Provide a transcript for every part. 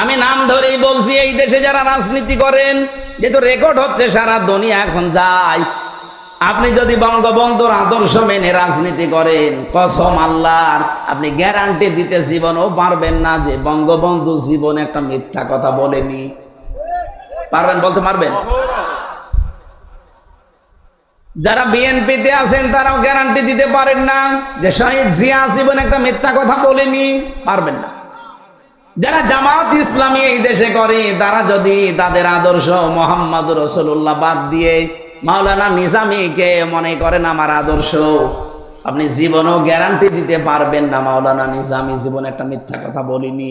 আমি নাম ধরেই বলছি, এই দেশে যারা রাজনীতি করেন, যেহেতু রেকর্ড হচ্ছে, সারা দুনিয়া এখন যায়। আপনি যদি বঙ্গবন্ধুর আদর্শ মেনে রাজনীতি করেন, কসম আল্লাহর, আপনি গ্যারান্টি দিতে জীবনও পারবেন না যে বঙ্গবন্ধু জীবনে একটা মিথ্যা কথা বলেনি। পারবেন বলতে পারবেন? যারা বিএনপিতে আছেন, তারাও গ্যারান্টি দিতে পারেন না যে শহীদ জিয়া জীবনে একটা মিথ্যা কথা বলেনি, পারবেন না। যারা জামাত ইসলামী এই দেশে করে, তারা যদি তাদের আদর্শ মোহাম্মদ রসুল্লাহ বাদ দিয়ে মাওলানা নিজামীকে মনে করেন আমার আদর্শ, আপনি জীবনও গ্যারান্টি দিতে পারবেন না মাওলানা নিজামী জীবনে একটা মিথ্যা কথা বলিনি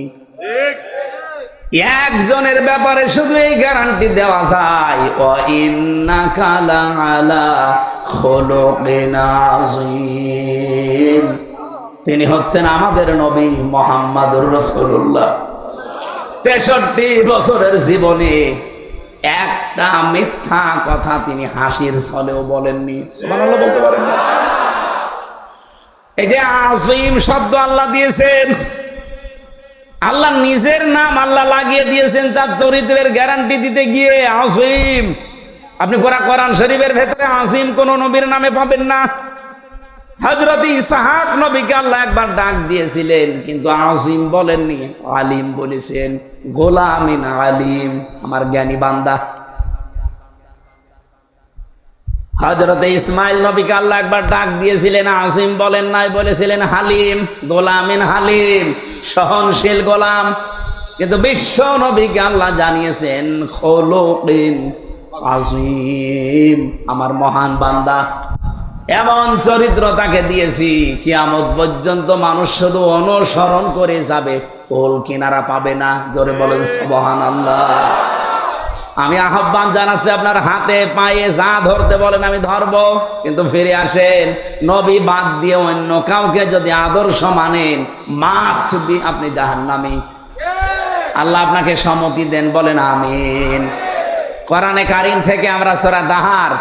একজনের ব্যাপারে শুধু এই গ্যারান্টি দেওয়া যায় ও ইন্নাকা লাআলা খুলুকিন আযীম। তিনি হচ্ছেন আমাদের নবী মোহাম্মদুর রসুল্লাহ তেষট্টি বছরের জীবনে একটা মিথ্যা কথা তিনি হাসির ছলেও বলেননি। বলতে পারেন এই যে আজিম শব্দ আল্লাহ দিয়েছেন, আল্লাহ নিজের নাম আল্লাহ লাগিয়ে দিয়েছেন, তার চরিত্রের গ্যারান্টি দিতে গিয়ে আজিম আপনি পুরা কোরআন শরীফের ভেতরে আজিম কোন নবীর নামে পাবেন না। হজরত ইসাহাক নবীকে আল্লাহ একবার ডাক দিয়েছিলেন, কিন্তু আজিম বলেননি। আলিম বলেছেন, গোলামিন আলিম, আমার জ্ঞানী বান্দা। হজরত ইসমাইল নবীকে আল্লাহ একবার ডাক দিয়েছিলেন আসিম বলেন নাই, বলেছিলেন, হালিম, গোলামিন হালিম, সহনশীল গোলাম। কিন্তু বিশ্ব নবীকে আল্লাহ জানিয়েছেন খোলিন আজিম, আমার মহান বান্দা। এমন চরিত্র তাকে দিয়েছি, কিয়ামত পর্যন্ত মানুষ শুধু অনুসরণ করে যাবে, কোল কিনারা পাবে না। জোরে বলেন সবহান আল্লাহ আমি আহ্বান জানাচ্ছি আপনার হাতে, পায়ে যা ধরতে বলেন আমি ধরবো। কিন্তু ফিরে আসেন, নবী বাদ দিয়ে অন্য কাউকে যদি আদর্শ মানেন মাস্ট বি আপনি জাহান্নামী। আল্লাহ আপনাকে সম্মতি দেন, বলেন, আমিন। কোরআনে কারিম থেকে আমরা সোরা দাহার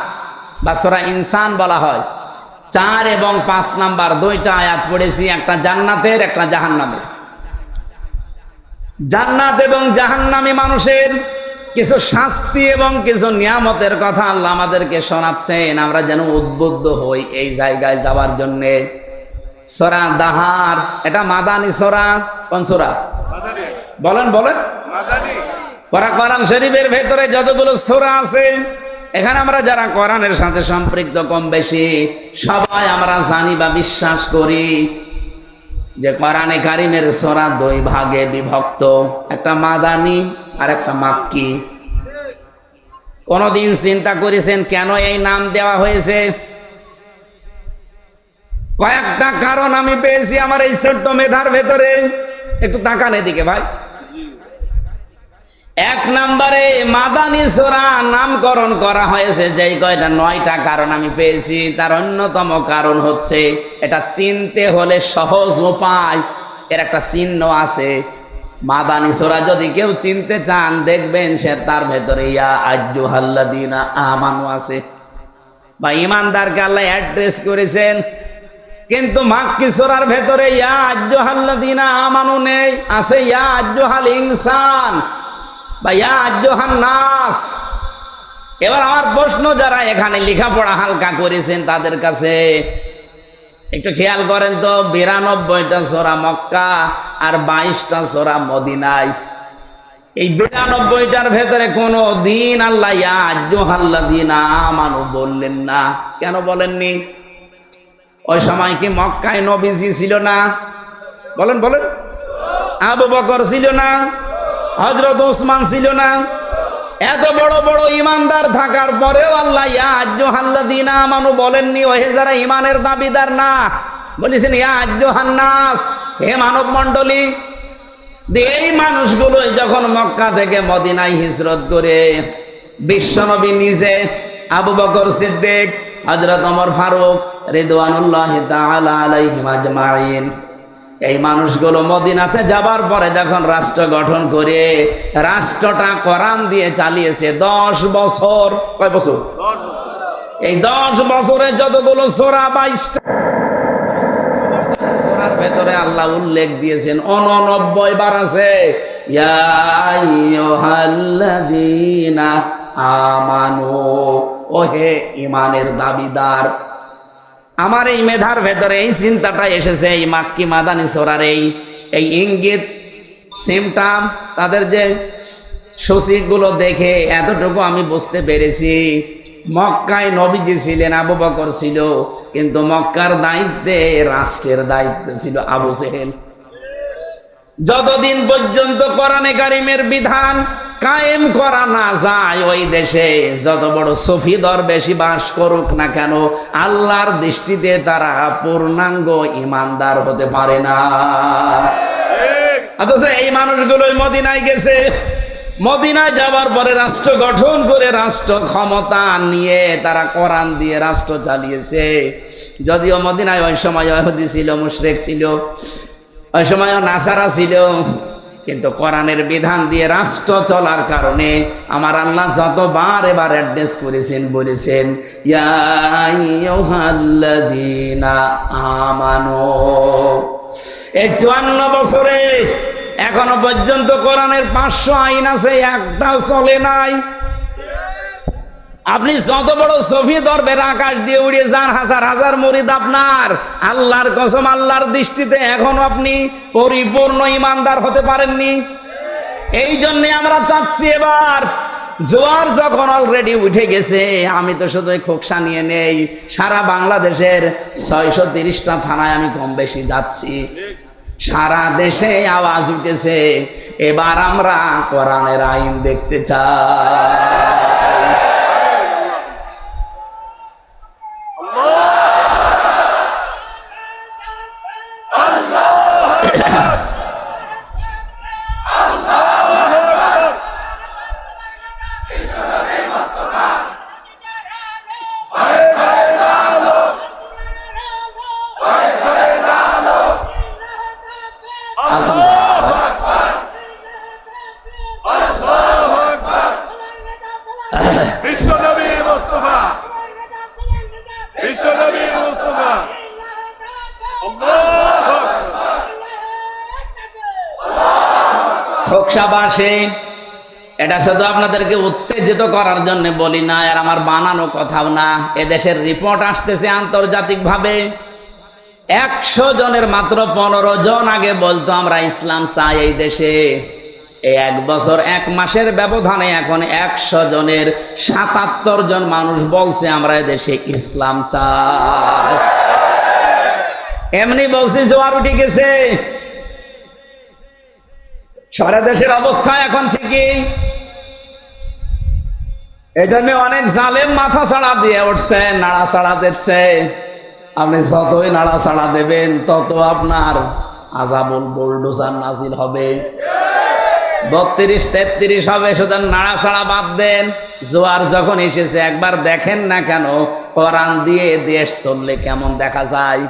বা সোরা ইনসান বলা হয়। চার এবং পাঁচ নাম্বার দুইটা আয়াত পড়েছি একটা জান্নাতের একটা জাহান্নামের। জান্নাত এবং জাহান্নামী মানুষের কিছু শাস্তি এবং কিছু নিয়ামতের কথা আল্লাহ আমাদেরকে শোনাচ্ছেন। আমরা যেন উদ্বুদ্ধ হই এই জায়গায় যাওয়ার জন্যে। সরা দাহার এটা মাদানি সরা? কোন সরা? বলেন বলেন। কোরআন শরীফের ভেতরে যতগুলো সোরা আছে এখানে আমরা যারা কোরআনের সাথে সম্পৃক্ত কম বেশি, সবাই আমরা জানি বা বিশ্বাস করি যে কোরআনে কারিমের সোরা দুই ভাগে বিভক্ত, একটা মাদানি আর একটা মাক্কি। কোনদিন চিন্তা করেছেন কেন এই নাম দেওয়া হয়েছে? কয়েকটা কারণ আমি পেয়েছি আমার এই ছোট্ট মেধার ভেতরে। একটু তাকান এদিকে ভাই। এক নম্বরে মাদানি সোরা নামকরণ করা হয়েছে, যেই কয়টা? নয়টা কারণ আমি পেয়েছি। তার অন্যতম কারণ হচ্ছে, এটা চিনতে হলে সহজ উপায়। এর একটা চিহ্ন আছে। মাদানি সোরা যদি কেউ চিনতে চান, দেখবেন সে তার ভেতরে, ইয়া আজ্জু হাল্লাদিনা আমানু আছে। বা ইমানদারকে আল্লাহ অ্যাড্রেস করেছেন, কিন্তু মাক্কি সোরার ভেতরে, ইয়া আজ্জু হাল্লাদিনা আমানু নেই, আছে ইয়া আজ্জু হাল ইনসান। ইয়া আজ্জু নাস। এবার আমার প্রশ্ন, যারা এখানে লেখাপড়া হালকা করেছেন তাদের কাছে একটু খেয়াল করেন তো, বিরানব্বইটা সোরা মক্কা আর বাইশটা সোরা মদিনায়। এই বিরানব্বইটার ভেতরে কোনো দিন আল্লাহ আল্লাহ দিন আমানু বললেন না। কেন বলেননি? ওই সময় কি মক্কায় নবীজি ছিল না? বলেন বলেন। আবু বকর ছিল না? হজরত ওসমান ছিল না। এত বড় বড় ইমানদার থাকার পরেও আল্লাহ ইয়াজ্জুহাল্লাদিনা আমানু, বলেননি, ওহে যারা ইমানের দাবিদার না, বলেছেন ইয়াজ্জুহান্নাস হে মানব মণ্ডলী এই মানুষগুলো যখন মক্কা থেকে মদিনায় হিজরত করে, বিশ্বনবী নিজে আবু বকর সিদ্দিক হজরত ওমর ফারুক, রিদওয়ানুল্লাহ আলাইহিম আজমাইন। এই মানুষগুলো মদিনাতে যাবার পরে যখন রাষ্ট্র গঠন করে রাষ্ট্রটা কোরআন দিয়ে চালিয়েছে দশ বছর। কয় বছর? এই দশ বছরে যতগুলো সোরা বাইশটা ভেতরে আল্লাহ উল্লেখ দিয়েছেন অননব্বই বার আছে আমানু ওহে ইমানের দাবিদার। আমার এই মেধার ভেতরে এই চিন্তাটা এসেছে, এই মাক্কি মাদানি সোরার এই এই ইঙ্গিত সিমটাম তাদের যে সচিগুলো দেখে এতটুকু আমি বুঝতে পেরেছি। মক্কায় নবীজি ছিলেন, আবু বকর ছিল, কিন্তু মক্কার দায়িত্বে, রাষ্ট্রের দায়িত্ব ছিল আবু সেহেল যতদিন পর্যন্ত কোরআনে কারিমের বিধান কায়েম করা না যায় ওই দেশে। যত বড় সফি বেশি বাস করুক না কেন, আল্লাহর দৃষ্টিতে তারা পূর্ণাঙ্গ ইমানদার হতে পারে না। অথচ এই মানুষগুলোই মদিনায় গেছে। মদিনায় যাওয়ার পরে রাষ্ট্র গঠন করে রাষ্ট্র ক্ষমতা নিয়ে তারা কোরআন দিয়ে রাষ্ট্র চালিয়েছে। যদিও মদিনায় ওই সময় ছিল, মুশরেক ছিল, ওই সময় নাসারা ছিল কিন্তু কোরআনের বিধান দিয়ে রাষ্ট্র চলার কারণে আমার আল্লাহ যতবার এবার অ্যাড্রেস করেছেন, বলেছেন আমানো। এই চুয়ান্ন বছরে এখনও পর্যন্ত কোরআনের পাঁচশো আইন আছে, একটাও চলে নাই। আপনি যত বড় সফি দরবের আকাশ দিয়ে উড়ে যান, হাজার হাজার মরিদ আপনার। আল্লাহর কসম, আল্লাহর দৃষ্টিতে এখন আপনি পরিপূর্ণ ইমানদার হতে পারেননি। এই জন্যে আমরা চাচ্ছি এবার, জোয়ার যখন অলরেডি উঠে গেছে, আমি তো শুধু খোকসা নিয়ে নেই, সারা বাংলাদেশের ছয়শো তিরিশটা থানায় আমি কম বেশি যাচ্ছি। সারা দেশে আওয়াজ উঠেছে, এবার আমরা কোরআনের আইন দেখতে চাই। করার জন্য বলি না, আর আমার বানানো কথাও না। এদেশের রিপোর্ট আসতেছে আন্তর্জাতিকভাবে। একশো জনের মাত্র পনেরো জন আগে বলতো, আমরা ইসলাম চাই এই দেশে। এক বছর, এক মাসের ব্যবধানে এখন একশো জনের সাতাত্তর জন মানুষ বলছে, আমরা দেশে ইসলাম চাই। এমনি বলছি, জোয়ার উঠে গেছে। সারা দেশের অবস্থা এখন ঠিকই। এই জন্য অনেক জালেম মাথা ছাড়া দিয়ে উঠছে, নাড়া ছাড়া দিচ্ছে। আপনি যতই নাড়া ছাড়া দেবেন, তত আপনার আজাবুল বোলডোসার নাজিল হবে। বত্রিশ, তেত্রিশ হবে শুধু নাড়া ছাড়া বাদ দেন। জোয়ার যখন এসেছে, একবার দেখেন না কেন, কোরআন দিয়ে দেশ চললে কেমন দেখা যায়?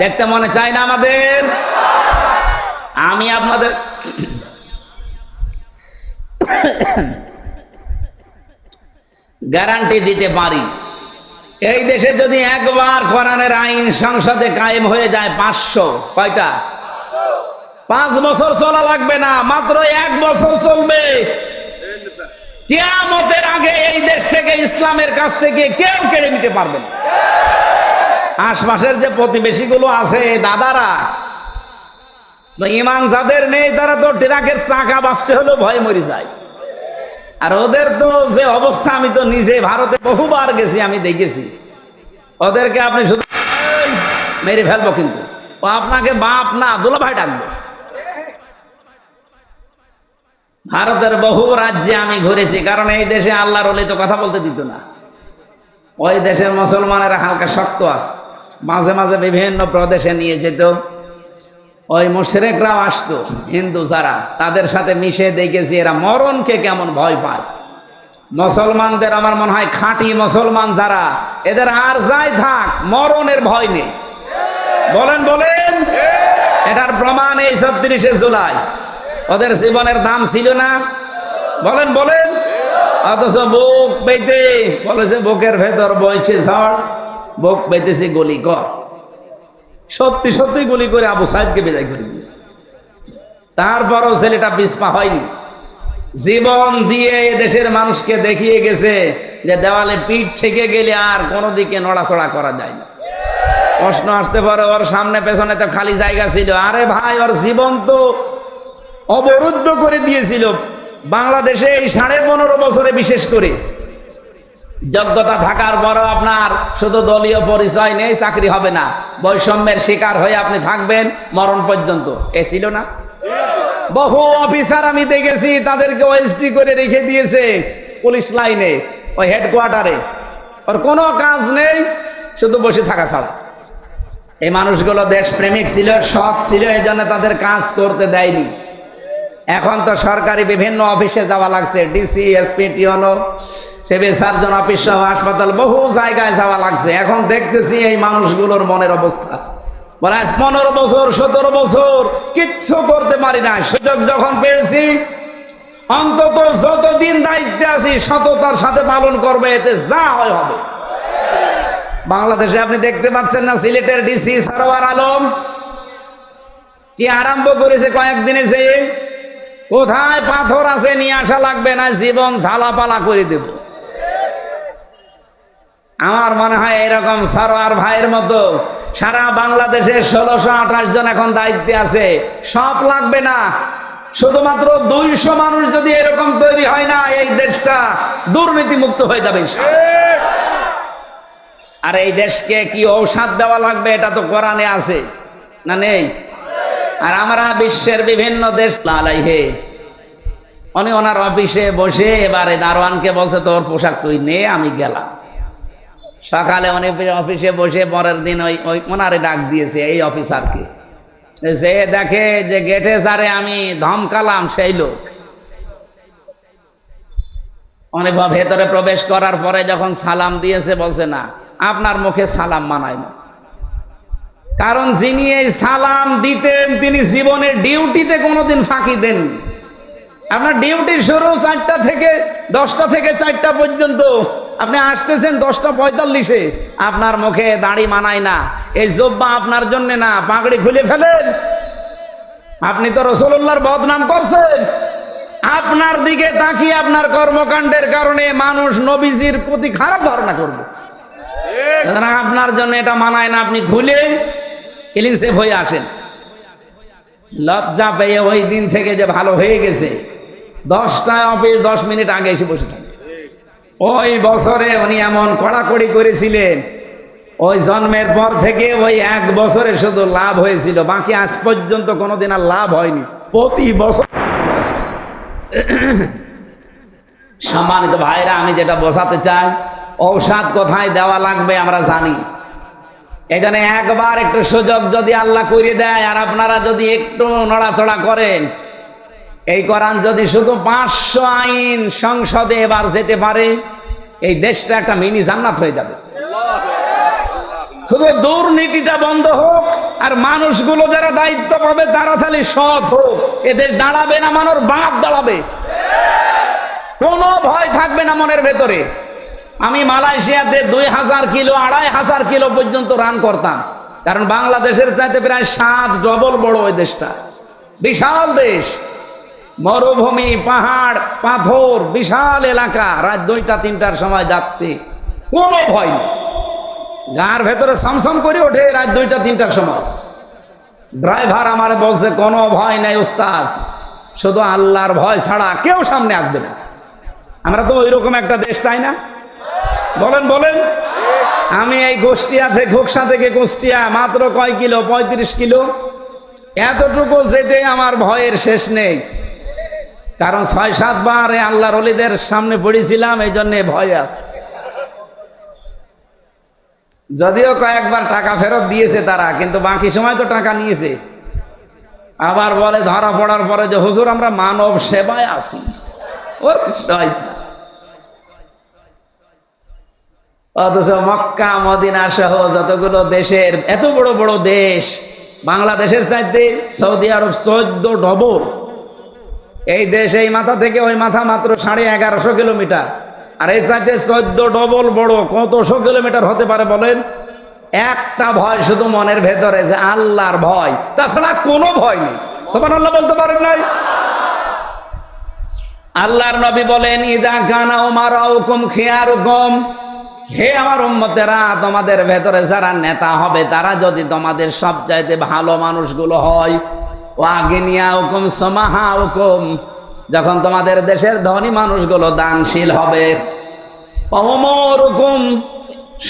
দেখতে মনে চায় না আমাদের? আমি আপনাদের গ্যারান্টি দিতে পারি। এই দেশে যদি একবার কোরআনের আইন সংসদে কায়েম হয়ে যায় পাঁচশো, কয়টা? পাঁচ বছর চলা লাগবে না, মাত্র এক বছর চলবে। কিয়ামতের আগে এই দেশ থেকে ইসলামের কাছ থেকে কেউ কেড়ে নিতে পারবে না। আশপাশের যে প্রতিবেশীগুলো আছে, দাদারা, তো ইমান যাদের নেই, তারা তো ট্রাকের চাকা বাঁচতে হলেও ভয় মরে যায়। আর ওদের তো যে অবস্থা, আমি তো নিজে ভারতে বহুবার গেছি, আমি দেখেছি। ওদেরকে আপনি শুধু মেরে ফেলব কিন্তু। ও আপনাকে বাপ না দুলা ভাই ডাকবে। ভারতের বহু রাজ্যে আমি ঘুরেছি, কারণ এই দেশে আল্লাহর ওলি তো কথা বলতে দিত না। ওই দেশের মুসলমানেরা হালকা শক্ত আছে। মাঝে মাঝে বিভিন্ন প্রদেশে নিয়ে যেত। ওই মুশরেকরাও আসতো, হিন্দু যারা, তাদের সাথে মিশে দেখেছি এরা মরণকে কেমন ভয় পায়। মুসলমানদের আমার মনে হয় খাঁটি মুসলমান যারা, এদের আর যাই থাক, মরণের ভয় নেই। বলেন বলেন। এটার প্রমাণ এই ছত্রিশে জুলাই। ওদের জীবনের দাম ছিল না। বলেন বলেন। অথচ বুক পেতে বলেছে, বুকের ভেতর বইছে ঝড়, বুক পেতেছে গলি কর সত্যি সত্যি গুলি করে আবু সাহেবকে বিদায় করে দিয়েছে। তারপরও ছেলেটা পিসপা হয়নি। জীবন দিয়ে দেশের মানুষকে দেখিয়ে গেছে যে দেওয়ালে পিঠ থেকে গেলে আর কোনো দিকে নড়াচড়া করা যায় না। প্রশ্ন আসতে পারে, ওর সামনে পেছনে তো খালি জায়গা ছিল। আরে ভাই, ওর জীবন তো অবরুদ্ধ করে দিয়েছিল। বাংলাদেশে এই সাড়ে পনেরো বছরে বিশেষ করে যোগ্যতা থাকার পরও আপনার শুধু দলীয় পরিচয় নেই, চাকরি হবে না। বৈষম্যের শিকার হয়ে আপনি থাকবেন মরণ পর্যন্ত। এ ছিল না? বহু অফিসার আমি দেখেছি, তাদেরকে ওএসটি করে রেখে দিয়েছে পুলিশ লাইনে, ওই হেডকোয়ার্টারে। ওর কোনো কাজ নেই, শুধু বসে থাকা ছাড়া। এই মানুষগুলো দেশপ্রেমিক ছিল, সৎ ছিল এই জন্য তাদের কাজ করতে দেয়নি। এখন তো সরকারি বিভিন্ন অফিসে যাওয়া লাগছে ডিসি এসপি টিওনো সিভিল সার্জন অফিস সহ হাসপাতাল বহু জায়গায় যাওয়া লাগছে। এখন দেখতেছি এই মানুষগুলোর মনের অবস্থা। বলে পনেরো বছর, সতেরো বছর, কিচ্ছু করতে পারি না। সুযোগ যখন পেয়েছি, অন্তত যতদিন দায়িত্বে আছি, সততার সাথে পালন করবে, এতে যা হয় হবে। বাংলাদেশে আপনি দেখতে পাচ্ছেন না, সিলেটের ডিসি সারোয়ার আলম কি আরম্ভ করেছে কয়েকদিনে যে কোথায় পাথর আছে নিয়ে আসা লাগবে না, জীবন ঝালাপালা করে দেব। আমার মনে হয় এরকম সারোয়ার ভাইয়ের মতো সারা বাংলাদেশে ষোলোশো আঠাশ জন এখন দায়িত্বে আছে। সব লাগবে না। শুধুমাত্র দুইশো মানুষ যদি এরকম তৈরি হয় না, এই দেশটা দুর্নীতি মুক্ত হয়ে যাবে আর এই দেশকে কি ঔষধ দেওয়া লাগবে, এটা তো কোরআনে আছে, না নেই? আর আমরা বিশ্বের বিভিন্ন দেশ লালাইহে উনি ওনার অফিসে বসে এবারে দারোয়ানকে বলছে, তোর পোশাক তুই নে, আমি গেলাম। সকালে উনি অফিসে বসে, পরের দিন ওই ওই ওনারে ডাক দিয়েছে এই অফিসারকে সে দেখে যে গেটে সারে আমি ধমকালাম সেই লোক। অনেক ভেতরে প্রবেশ করার পরে যখন সালাম দিয়েছে, বলছে, না, আপনার মুখে সালাম মানায় না। কারণ যিনি এই সালাম দিতেন, তিনি জীবনের ডিউটিতে কোনোদিন ফাঁকি দেননি। আপনার ডিউটি শুরু চারটা থেকে দশটা থেকে চারটা পর্যন্ত। আপনি আসতেছেন দশটা পঁয়তাল্লিশে। আপনার মুখে দাড়ি মানায় না। এই জব্বা আপনার জন্য না, পাগড়ি খুলে ফেলেন। আপনি তো রসুল্লাহর বদনাম করছেন। আপনার দিকে তাকিয়ে আপনার কর্মকাণ্ডের কারণে মানুষ নবীজির প্রতি খারাপ ধারণা করবে। আপনার জন্য এটা মানায় না, আপনি খুলে ক্লিন হয়ে আসেন। লজ্জা পেয়ে ওই দিন থেকে যে ভালো হয়ে গেছে। দশটায় অফিস, দশ মিনিট আগে এসে বসে থাকে। ওই বছরে উনি এমন কড়াকড়ি করেছিলেন, ওই জন্মের পর থেকে ওই এক বছরে শুধু লাভ হয়েছিল, বাকি আজ পর্যন্ত কোনোদিন আর লাভ হয়নি। প্রতি বছর সম্মানিত ভাইরা, আমি যেটা বোঝাতে চাই, ঔষধ কোথায় দেওয়া লাগবে আমরা জানি। এখানে একবার একটু সুযোগ যদি আল্লাহ করিয়ে দেয়, আর আপনারা যদি একটু নড়াচড়া করেন এই কোরআন যদি শুধু পাঁচশো আইন সংসদে এবার যেতে পারে, এই দেশটা একটা মিনি জান্নাত হয়ে যাবে। শুধু দুর্নীতিটা বন্ধ হোক, আর মানুষগুলো যারা দায়িত্ব পাবে, তারা তাহলে সৎ হোক। এদের দাঁড়াবে না মানুষ বাপ দাঁড়াবে। কোনো ভয় থাকবে না মনের ভেতরে। আমি মালয়েশিয়াতে দুই হাজার কিলো, আড়াই হাজার কিলো পর্যন্ত রান করতাম। কারণ বাংলাদেশের চাইতে প্রায় সাত ডবল বড় ওই দেশটা। বিশাল দেশ। মরুভূমি, পাহাড়, পাথর, বিশাল এলাকা। রাত দুইটা, তিনটার সময় যাচ্ছি। কোনো ভয় নেই। গার ভেতরে সমসম করে ওঠে রাত দুইটা, তিনটার সময়। ড্রাইভার আমার বলছে, কোনো ভয় নাই ওস্তাজ শুধু আল্লাহর ভয় ছাড়া কেউ সামনে আসবে না। আমরা তো ওইরকম একটা দেশ চাই না। বলেন বলেন। আমি এই গোষ্ঠিয়া থেকে ঘোকসা থেকে কুষ্টিয়া মাত্র কয় কিলো? পঁয়ত্রিশ কিলো। এতটুকু যেতে আমার ভয়ের শেষ নেই। কারণ ছয় সাতবার আল্লাহর অলিদের সামনে পড়েছিলাম, এই জন্যে ভয় আছে। যদিও কয়েকবার টাকা ফেরত দিয়েছে তারা, কিন্তু বাকি সময় তো টাকা নিয়েছে। আবার বলে, ধরা পড়ার পরে যে, হুজুর, আমরা মানব সেবায় আসি অথচ মক্কা, মদিনা সহ যতগুলো দেশের, এত বড় বড় দেশ, বাংলাদেশের চাইতে সৌদি আরব চোদ্দ ডবল। এই দেশ এই মাথা থেকে ওই মাথা মাত্র সাড়ে এগারোশো কিলোমিটার। আর এই চাইতে চোদ্দ ডবল বড় কতশো কিলোমিটার হতে পারে বলেন? একটা ভয় শুধু মনের ভেতরে যে আল্লাহর ভয়। তাছাড়া কোনো ভয় নেই। সোমান আল্লাহ বলতে পারেন নাই? আল্লাহর নবী বলেন, ইদা কানা ওমার হুকুম খেয়ার হুকুম হে আমার উম্মতেরা, তোমাদের ভেতরে যারা নেতা হবে, তারা যদি তোমাদের সব চাইতে ভালো মানুষগুলো হয় ও আগিনিয়া হুকুম সমাহা হুকুম। যখন তোমাদের দেশের ধনী মানুষগুলো দানশীল হবে অমর হুকুম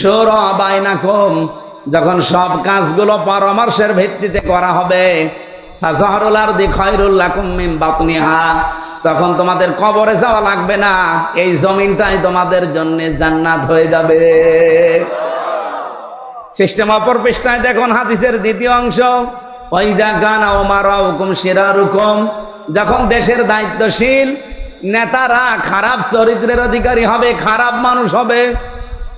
সৌর বাইনাকুম, যখন সব কাজগুলো পরামর্শের ভিত্তিতে করা হবে তখন তোমাদের কবরে যাওয়া লাগবে না, এই জমিনটাই তোমাদের জন্য জান্নাত হয়ে যাবে। সিস্টেম অপর পৃষ্ঠায় দেখুন, হাদিসের দ্বিতীয় অংশ। ওইদা গানা ওমারা হুকুম শিরার হুকুম যখন দেশের দায়িত্বশীল নেতারা খারাপ চরিত্রের অধিকারী হবে, খারাপ মানুষ হবে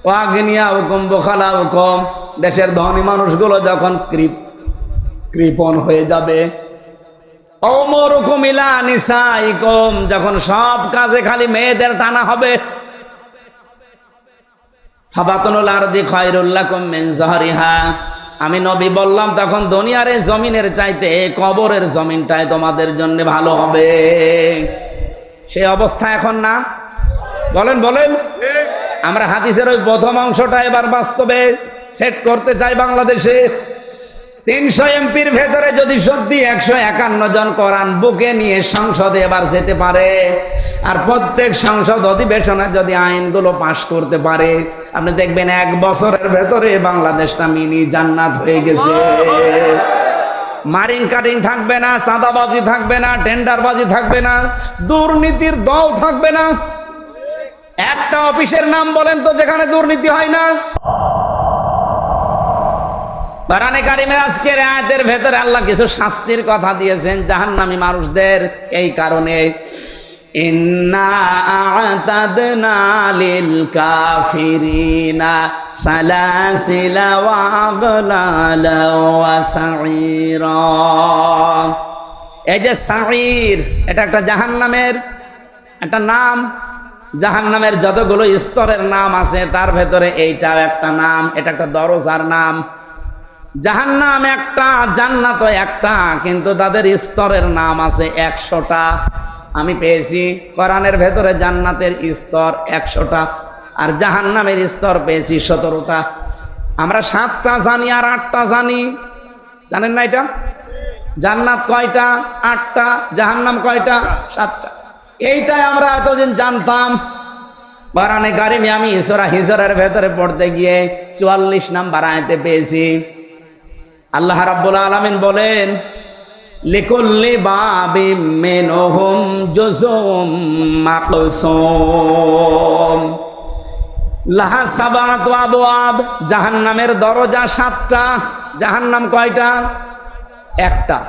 ওয়াগনিয়া হুকুম বোখালা হুকুম দেশের ধনী মানুষগুলো যখন কৃপ, কৃপণ হয়ে যাবে অমরকুমিলা নিসাইকম। যখন সব কাজে খালি মেয়েদের টানা হবে সাবাতনুল আরদি খয়রুল্লাকুম মিন জহরিহা। আমি নবী বললাম, তখন দুনিয়ার জমিনের চাইতে কবরের জমিনটাই তোমাদের জন্য ভালো হবে। সে অবস্থা এখন না? বলেন বলেন। আমরা হাদিসের ওই প্রথম অংশটা এবার বাস্তবে সেট করতে চাই বাংলাদেশে। তিনশো এমপির ভেতরে যদি সত্যি একশো একান্ন জন কোরআন বুকে নিয়ে সংসদে এবার যেতে পারে, আর প্রত্যেক সংসদ অধিবেশনে যদি আইনগুলো পাশ করতে পারে, আপনি দেখবেন এক বছরের ভেতরে বাংলাদেশটা মিনি জান্নাত হয়ে গেছে। মারিং কাটিং থাকবে না, চাঁদাবাজি থাকবে না, টেন্ডারবাজি থাকবে না, দুর্নীতির দল থাকবে না। একটা অফিসের নাম বলেন তো, যেখানে দুর্নীতি হয় না। বারানে কারিমের আজকের আয়াতের ভেতরে আল্লাহ কিছু শাস্তির কথা দিয়েছেন জাহান্নামী মানুষদের এই কারণে। এই যে এটা একটা জাহান্নামের, একটা নাম। জাহান্নামের যতগুলো স্তরের নাম আছে, তার ভেতরে এইটাও একটা নাম, এটা একটা দরজার নাম। জাহান্নাম একটা, জান্নাত একটা, কিন্তু তাদের স্তরের নাম আছে একশোটা। আমি পেয়েছি, কোরআনের ভেতরে জান্নাতের স্তর একশোটা, আর জাহান্নামের স্তর পেয়েছি সতেরোটা। আমরা সাতটা জানি আর আটটা জানি। জানেন না এটা? জান্নাত কয়টা? আটটা, জাহান্নাম কয়টা? সাতটা। এইটাই আমরা এতদিন জানতাম। বারানে গারিমি আমি ইসরা হিজরের ভেতরে পড়তে গিয়ে চুয়াল্লিশ নাম্বার আয়তে পেয়েছি। আল্লাহ রাব্বুল আলামিন বলেন, লিকুল্লি বাবিম মিনহুম জুজুম মাকসুম। লাহা সাবাত আবওয়াব, জাহান্নামের দরজা সাতটা, জাহান্নাম কয়টা? একটা।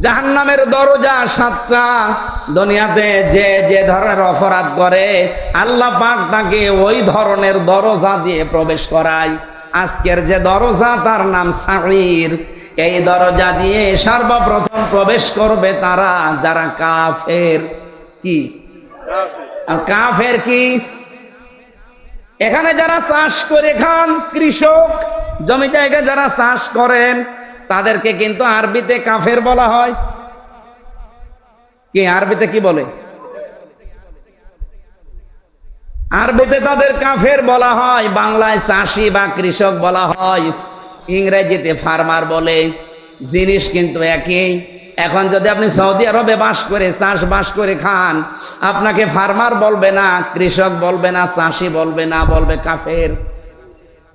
জাহান্নামের দরজা সাতটা, দুনিয়াতে যে যে ধরনের অপরাধ করে, আল্লাহ পাক তাকে ওই ধরনের দরজা দিয়ে প্রবেশ করায়। আজকের যে দরজা, তার নাম সাঈর এই দরজা দিয়ে সর্বপ্রথম প্রবেশ করবে তারা, যারা কাফের। কি? আর কাফের কি? এখানে যারা চাষ করে খান, কৃষক, জমি জায়গায় যারা চাষ করেন, তাদেরকে কিন্তু আরবিতে কাফের বলা হয়। কি? আরবিতে কি বলে? আরবিতে তাদের কাফের বলা হয়, বাংলায় চাষি বা কৃষক বলা হয়। ইংরেজিতে ফার্মার বলে, জিনিস কিন্তু একই। এখন যদি আপনি সৌদি আরবে বাস করে, চাষবাস করে খান, আপনাকে ফার্মার বলবে না, কৃষক বলবে না, চাষি বলবে না, বলবে কাফের।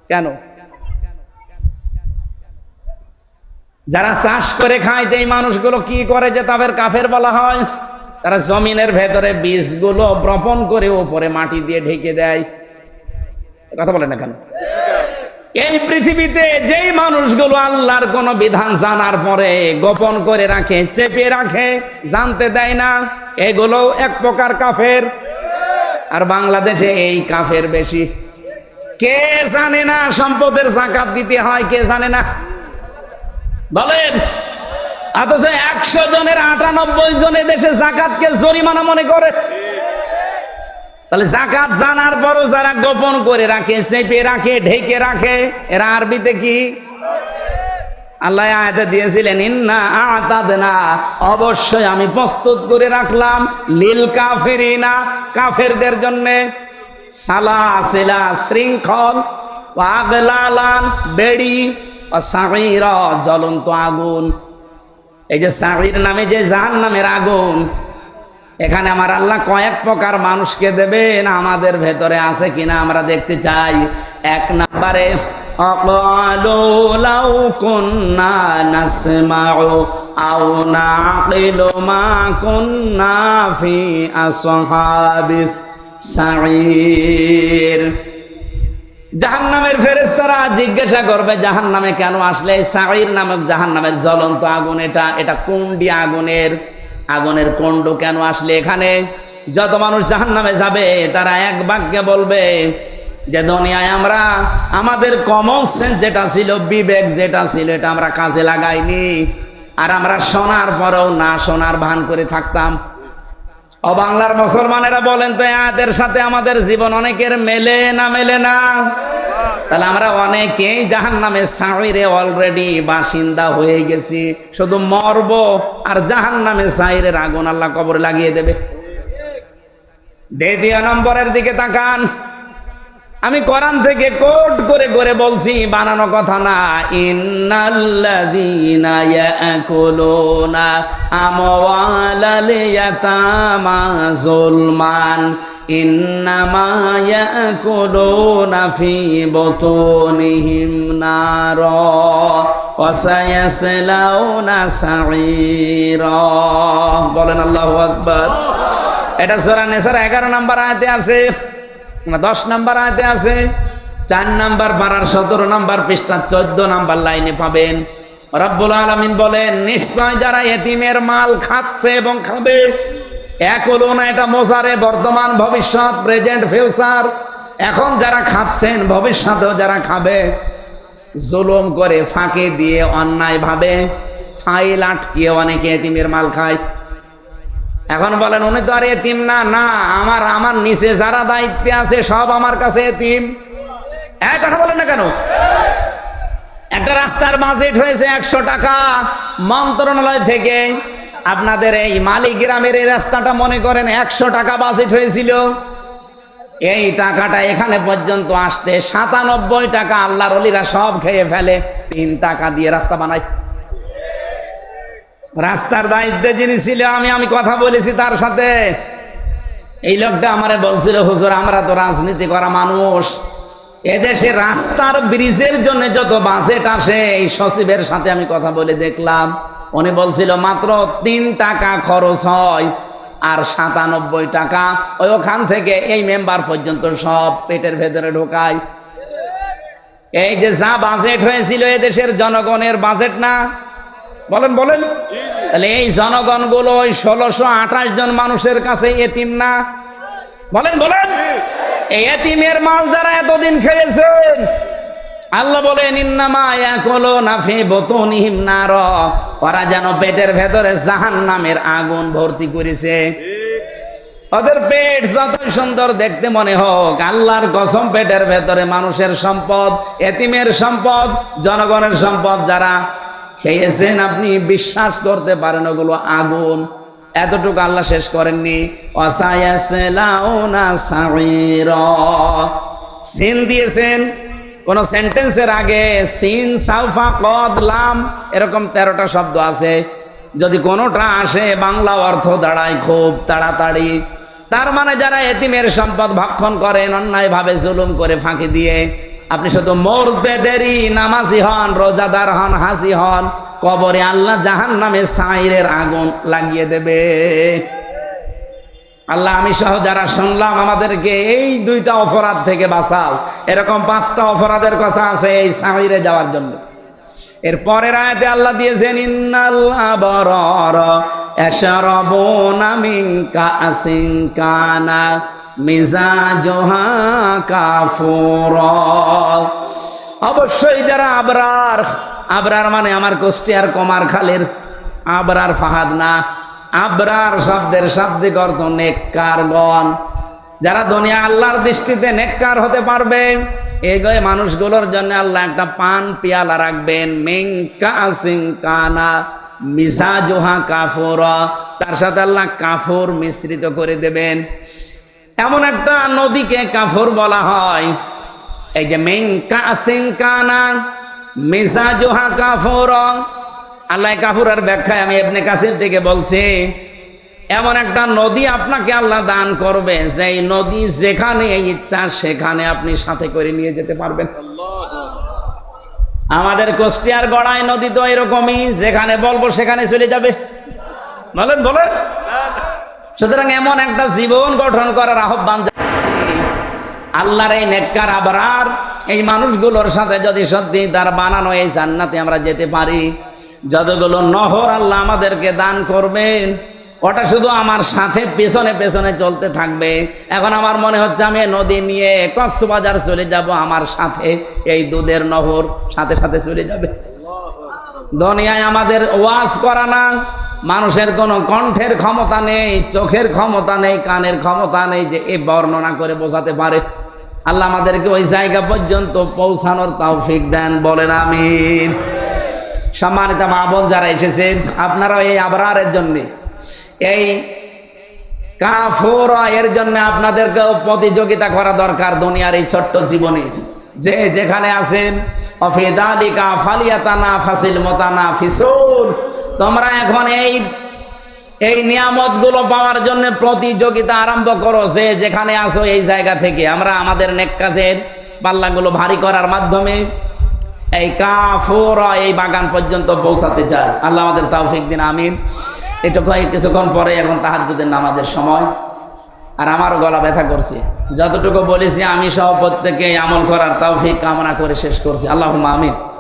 কেন? যারা চাষ করে খায় এই মানুষগুলো কি করে যে তাদের কাফের বলা হয়? তারা জমিনের ভেতরে বীজগুলো বপন করে ওপরে মাটি দিয়ে ঢেকে দেয়। কথা বলে না কেন? এই পৃথিবীতে যেই মানুষগুলো আল্লাহর কোন বিধান জানার পরে গোপন করে রাখে, চেপে রাখে, জানতে দেয় না, এগুলো এক প্রকার কাফের। আর বাংলাদেশে এই কাফের বেশি। কে জানে না সম্পদের জাকাত দিতে হয়, কে জানে না। বলেন। অথচ একশো জনের আটানব্বই জনের দেশে জাকাতকে জরিমানা মনে করে। তাহলে জাকাত জানার পরও যারা গোপন করে রাখে, চেপে রাখে, ঢেকে রাখে, এরা আরবিতে কি? আল্লাহ আয়াতে দিয়েছিলেন, ইন্না আতাদনা। অবশ্যই আমি প্রস্তুত করে রাখলাম, লিল কাফিরিনা, কাফেরদের জন্য সালাসিলা শৃঙ্খল আগলালান, বেড়ি জ্বলন্ত আগুন। এই যে সাগির নামে যে জাহান নামের আগুন, এখানে আমার আল্লাহ কয়েক প্রকার মানুষকে দেবেন, আমাদের ভেতরে আছে কিনা আমরা দেখতে চাই। এক নম্বরে আসহাবিস সাঈর জাহান্নামের ফেরেশতারা জিজ্ঞাসা করবে, জাহান্নামে কেন আসলে? সাঈর নামক জাহান্নামের জ্বলন্ত আগুন এটা। এটা কুন্ডি আগুনের। আগুনের কুণ্ড কেন আসলে এখানে? যত মানুষ জাহান্নামে যাবে, তারা এক বাক্যে বলবে, যে দুনিয়ায় আমরা, আমাদের কমন সেন্স যেটা ছিল, বিবেক যেটা ছিল, এটা আমরা কাজে লাগাইনি। আর আমরা শোনার পরেও না শোনার ভান করে থাকতাম। ও বাংলার মুসলমানেরা বলেন তো, এদের সাথে আমাদের জীবন অনেকের মেলে না মেলে না? তাহলে আমরা অনেকেই জাহান নামে সাইরে অলরেডি বাসিন্দা হয়ে গেছি। শুধু মরব আর জাহান নামে সাইরের আগুন আল্লাহ কবর লাগিয়ে দেবে। দ্বিতীয় নম্বরের দিকে তাকান। আমি কোরআন থেকে কোট করে করে বলছি, বানানো কথা না। ইন্নাল্লাযীনা ইয়াকুলুনা আমওয়ালাল ইয়াতামা যুলমান। ইন্নামা ইয়াকুলুনা ফি বুতুনিহিম নার ওয়া সায়াসলাউনা সাঈরা। বলেন আল্লাহু আকবার। এটা সূরা নিসার 11 নম্বর আয়াতে আছে। দশ নাম্বার আয়তে আছে, চার নাম্বার পাড়ার সতেরো নাম্বার পৃষ্ঠা, চোদ্দ নাম্বার লাইনে পাবেন। রব্বুল আলমিন বলেন, নিশ্চয় যারা এতিমের মাল খাচ্ছে এবং খাবে, এক হলো না এটা মোজারে বর্তমান ভবিষ্যৎ প্রেজেন্ট ফিউচার এখন যারা খাচ্ছেন, ভবিষ্যতেও যারা খাবে, জুলুম করে ফাঁকে দিয়ে অন্যায় ভাবে ফাইল আটকিয়ে অনেকে এতিমের মাল খায়। এখন বলেন, উনি তো আর এতিম না না, আমার আমার নিচে যারা দায়িত্বে আছে, সব আমার কাছে এতিম। এক কথা বলেন না কেন? একটা রাস্তার বাজেট হয়েছে একশো টাকা। মন্ত্রণালয় থেকে আপনাদের এই মালিক গ্রামের এই রাস্তাটা মনে করেন একশো টাকা বাজেট হয়েছিল। এই টাকাটা এখানে পর্যন্ত আসতে সাতানব্বই টাকা আল্লাহর অলিরা সব খেয়ে ফেলে। তিন টাকা দিয়ে রাস্তা বানায়। রাস্তার দায়িত্বে যিনি ছিল আমি আমি কথা বলেছি তার সাথে। এই লোকটা আমারে বলছিল, হুজুর, আমরা তো রাজনীতি করা মানুষ। এদেশে রাস্তার ব্রিজের জন্য যত বাজেট আসে, এই সচিবের সাথে আমি কথা বলে দেখলাম। উনি বলছিল, মাত্র তিন টাকা খরচ হয় আর সাতানব্বই টাকা। ওই ওখান থেকে এই মেম্বার পর্যন্ত সব পেটের ভেতরে ঢোকায়। এই যে যা বাজেট হয়েছিল এদেশের জনগণের বাজেট না বলেন বলেন। তাহলে এই জনগণগুলো ওই ষোলোশো আঠাশ জন মানুষের কাছে এতিম না? বলেন বলেন। এই এতিমের মাল যারা এতদিন খেয়েছেন আল্লাহ বলেন ইন্নামা ইয়াকুলু নাফি বুতুনিহিম নার। ওরা যেন পেটের ভেতরে জাহান্নামের আগুন ভর্তি করেছে। ওদের পেট যতই সুন্দর দেখতে মনে হোক আল্লাহর কসম পেটের ভেতরে মানুষের সম্পদ এতিমের সম্পদ জনগণের সম্পদ যারা খেয়েছেন আপনি বিশ্বাস করতে পারেন, ওগুলো আগুন। এতটুকু আল্লাহ শেষ করেননি। সিন দিয়েছেন, কোন সেন্টেন্সের আগে, সিন, সাউফা, কদ, লাম, এরকম তেরোটা শব্দ আছে। যদি কোনোটা আসে, বাংলা অর্থ দাঁড়ায় খুব তাড়াতাড়ি। তার মানে যারা এতিমের সম্পদ ভক্ষণ করেন, অন্যায়ভাবে জুলুম করে ফাঁকি দিয়ে আপনি শুধু মরতে দেরি, নামাজি হন, রোজাদার হন হাসি হন, কবরে আল্লাহ জাহান নামে সাইরের আগুন লাগিয়ে দেবে। আল্লাহ, আমি সহ যারা শুনলাম আমাদেরকে, এই দুইটা অপরাধ থেকে বাঁচাও। এরকম পাঁচটা অপরাধের কথা আছে এই সাইরে যাওয়ার জন্য। এর পরের আয়াতে আল্লাহ দিয়েছেন, ইন্নাল্লাহ বরর এশরাবুনা মিন কাসিন কানা মিজাজুহা কাফুরা। অবশ্যই যারা আবরার আবরার মানে আমার কুষ্টিয়ার কমার খালের, আবরার ফাহাদ না। আবরার শব্দের শাব্দিক অর্থ নেককারগণ যারা দুনিয়া আল্লাহর দৃষ্টিতে নেককার হতে পারবে, এই গয়ে মানুষগুলোর জন্য আল্লাহ একটা পান পিয়ালা রাখবেন। মেঙ্কা সিং কানা মিসা জোহা কাফর। তার সাথে আল্লাহ কাফর মিশ্রিত করে দেবেন। এমন একটা নদীকে কাফর বলা হয়। এই যে মেঙ্কা সিং কানা মিসা জোহা কাফর। আল্লাহ ব্যাখ্যায় আমি এমনি কাছের থেকে বলছি, এমন একটা নদী আপনাকে আল্লাহ দান করবে সেই নদী যেখানে ইচ্ছা সেখানে আপনি সাথে করে নিয়ে যেতে পারবেন। আমাদের কোষ্টিয়ার গড়ায় নদী তো এরকমই, যেখানে বলব সেখানে চলে যাবে। বলেন বলেন। সুতরাং এমন একটা জীবন গঠন করার আহ্বান জানাচ্ছি। আল্লাহর এই নেককার আবরার, এই মানুষগুলোর সাথে যদি সত্যি তার বানানো এই জান্নাতে আমরা যেতে পারি, যতগুলো নহর আল্লাহ আমাদেরকে দান করবেন, ওটা শুধু আমার সাথে পেছনে পেছনে চলতে থাকবে। এখন আমার মনে হচ্ছে আমি নদী নিয়ে কক্সবাজার চলে যাব, আমার সাথে এই দুধের নহর সাথে সাথে চলে যাবে। দুনিয়ায় আমাদের ওয়াজ করা না মানুষের কোনো কণ্ঠের ক্ষমতা নেই, চোখের ক্ষমতা নেই, কানের ক্ষমতা নেই যে এ বর্ণনা করে বোঝাতে পারে। আল্লাহ আমাদেরকে ওই জায়গা পর্যন্ত পৌঁছানোর তৌফিক দেন, বলেন আমিন। সম্মানিত মা বোন যারা এসেছেন আপনারা এই আবরারের জন্যে, এই কাফর এর জন্য আপনাদেরকেও প্রতিযোগিতা করা দরকার দুনিয়ার এই ছোট্ট জীবনে। যে যেখানে আছেন, অফিদালিকা ফালিয়াতানা ফাসিল মোতানা ফিসুল তোমরা এখন এই এই নিয়ামতগুলো পাওয়ার জন্য প্রতিযোগিতা আরম্ভ করো, যে যেখানে আসো এই জায়গা থেকে। আমরা আমাদের নেক কাজের পাল্লাগুলো ভারী করার মাধ্যমে এই কাফোরা এই বাগান পর্যন্ত পৌঁছাতে চায় আল্লাহ আমাদের তাওফিক দিন, আমিন। এটুকু কিছুক্ষণ পরে এখন তাহাজ্জুদের নামাজের সময়। আর আমারও গলা ব্যথা করছে। যতটুকু বলেছি আমি সহ প্রত্যেকে আমল করার তৌফিক কামনা করে শেষ করছি। আল্লাহ আমিন।